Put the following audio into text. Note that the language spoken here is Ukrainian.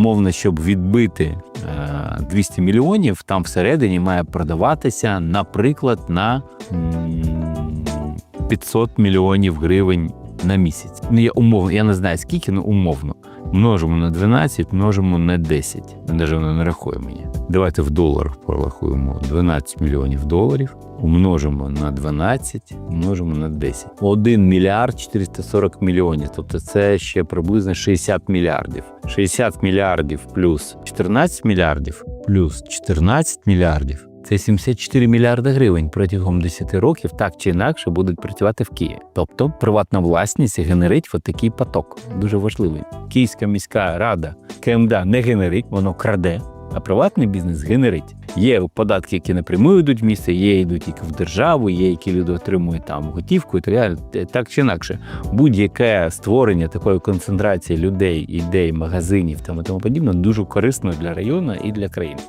умовно, щоб відбити е, 200 мільйонів, там всередині має продаватися, наприклад, на м, 500 мільйонів гривень на місяць. Ну, я умовно, я не знаю скільки, ну умовно. Множимо на 12, множимо на 10. Навіть воно не рахує мені. Давайте в доларах порахуємо 12 мільйонів доларів. Умножимо на 12, умножимо на 10. 1 мільярд 440 мільйонів. Тобто це ще приблизно 60 мільярдів. 60 мільярдів плюс 14 мільярдів плюс 14 мільярдів. Це 74 мільярди гривень протягом 10 років так чи інакше будуть працювати в Києві. Тобто приватна власність генерить от такий поток. Дуже важливий. Київська міська рада КМДА не генерить, воно краде. А приватний бізнес генерить. Є податки, які напряму йдуть в місто, є йдуть тільки в державу, є які люди отримують там готівку і так далі. Так чи інакше, будь-яке створення такої концентрації людей, ідей, магазинів там і тому подібне дуже корисно для району і для країни.